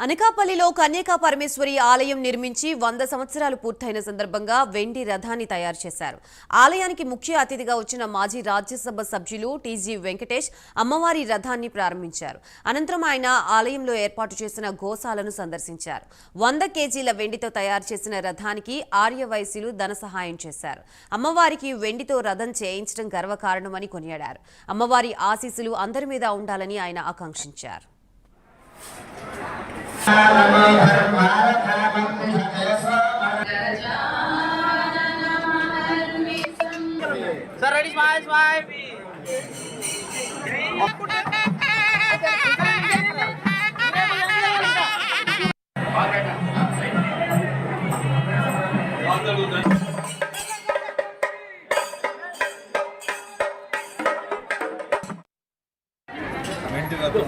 అనకాపల్లిలో కన్యకా పరమేశ్వరి ఆలయం నిర్మించి వంద సంవత్సరాలు పూర్తయిన సందర్భంగా వెండి రథాన్ని తయారు చేశారు. ఆలయానికి ముఖ్య అతిథిగా వచ్చిన మాజీ రాజ్యసభ సభ్యులు టీజీ వెంకటేష్ అమ్మవారి రథాన్ని ప్రారంభించారు. అనంతరం ఆయన ఆలయంలో ఏర్పాటు చేసిన గోశాలను సందర్శించారు. వంద కేజీల వెండితో తయారు చేసిన రథానికి ఆర్యవైశ్యులు ధన సహాయం చేశారు. అమ్మవారికి వెండితో రథం చేయించడం గర్వకారణమని కొనియాడారు. అమ్మవారి ఆశీస్సులు అందరి మీద ఉండాలని ఆయన ఆకాంక్షించారు. Sir, ready, smile, smile.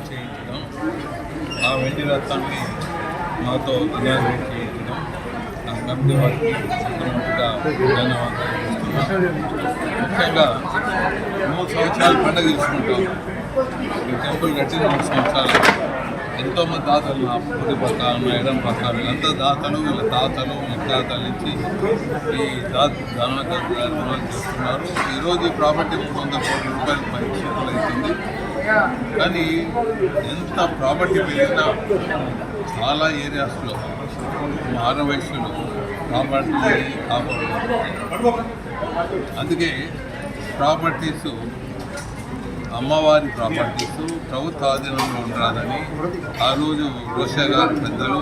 చేయించడం ఆ వెండి రత్నాన్ని మాతో ఇనాగ్రేట్ చేయించడం కమిటీ వారికి ధన్యవాదాలు. ముఖ్యంగా మూడు సంవత్సరాలు పండుగ తీసుకుంటాం ఈ టెంపుల్ కట్టి మూడు సంవత్సరాలు. ఎంతోమంది దాతలు నా పుట్టి పక్క నా ఎడం పక్క వీళ్ళంతా దాతలు వీళ్ళ తాతలు ముత్తాతల ఇచ్చి ఈ దాత ధనవాదాలు చేస్తున్నారు. ఈరోజు ఈ ప్రాపర్టీ మూడు వందల కోట్ల రూపాయలు పైన అవుతుంది. కానీ ఎంత ప్రాపర్టీ పెరిగినా చాలా ఏరియాస్లో మానవైశ్యులు ప్రాపర్టీ అందుకే ప్రాపర్టీస్ అమ్మవారి ప్రాపర్టీస్ ప్రభుత్వ ఆధీనంలో ఉండాలని ఆ రోజు రోషా గారు పెద్దలు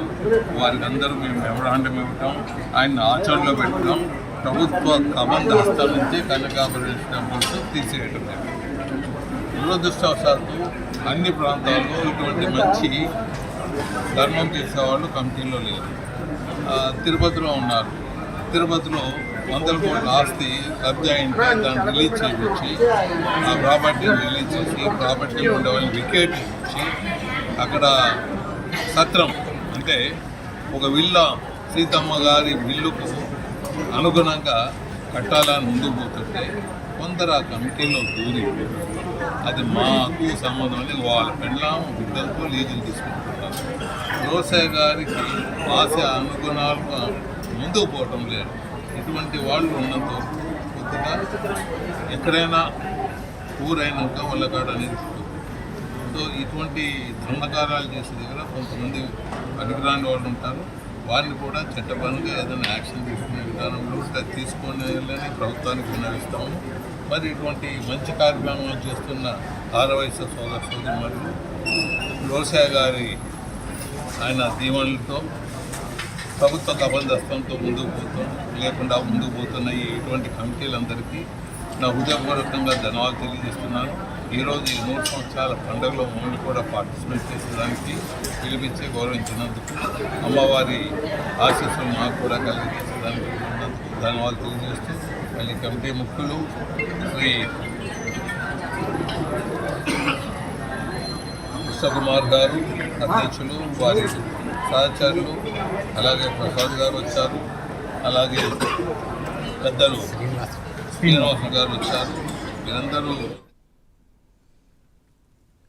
వారికి అందరూ మేము మెమరాండం ఇవ్వటం ఆయన ఆచరణలో పెట్టడం ప్రభుత్వ కమంద హస్తం నుంచి కనకాపరేషన్ టెంపుల్స్ తీసేయటం దురదృష్టవశాత్తు అన్ని ప్రాంతాల్లో ఇటువంటి మంచి ధర్మం చేసేవాళ్ళు కమిటీలో లేరు. తిరుపతిలో ఉన్నారు. తిరుపతిలో వందల కోట్ల ఆస్తి కబ్జా అయింటే దాన్ని రిలీజ్ చేయించి ఆ ప్రాపర్టీని రిలీజ్ చేసి ప్రాపర్టీ ఉండే వాళ్ళని వికెట్ ఇచ్చి అక్కడ సత్రం అంటే ఒక విల్లా సీతమ్మ గారి విల్లుకు అనుగుణంగా కట్టాలని ముందుకు పోతుంటే కొందరు ఆ కమిటీలో దూరి అది మాకు సంబంధం లేదు. వాళ్ళ పెళ్ళాం బిడ్డలతో లీజులు తీసుకుంటున్నారు. వ్యవసాయ గారికి ఆశ అనుగుణాలుగా ముందుకు పోవటం లేదు. ఇటువంటి వాళ్ళు ఉన్నంత కొద్దిగా ఎక్కడైనా ఊరైనాక వాళ్ళ కాడ అనేది సో ఇటువంటి దండకారాలు చేసే దగ్గర కొంతమంది పనికిరాని వాళ్ళు ఉంటారు. వారిని కూడా చట్టపరంగా ఏదైనా యాక్షన్ తీసుకునే విధానంలో అది తీసుకునే ప్రభుత్వానికి విన్నవిస్తాము. మరి ఇటువంటి మంచి కార్యక్రమాలు చేస్తున్న ఆరవయసు సోదర సోదరి మరియు రోసయ్య గారి ఆయన దీవెనలతో ప్రభుత్వ కబంధస్తంతో ముందుకు పోతాం లేకుండా ముందుకు పోతున్న ఇటువంటి కమిటీలందరికీ నా హృదయపూర్వకంగా ధన్యవాదాలు తెలియజేస్తున్నాను. ఈరోజు ఈ నూరు సంవత్సరాల పండుగలో మమ్మల్ని కూడా పార్టిసిపేట్ చేసేదానికి పిలిపించి గౌరవించినందుకు అమ్మవారి ఆశీస్సులు మాకు కూడా కలిగజేసేదానికి ధన్యవాదాలు తెలియజేస్తూ మళ్ళీ కమిటీ ముఖ్యులు శ్రీ కృష్ణకుమార్ గారు అధ్యక్షులు వారి సహచరులు అలాగే ప్రసాద్ గారు వచ్చారు. అలాగే పెద్దలు శ్రీనివాస గారు వచ్చారు. వీరందరూ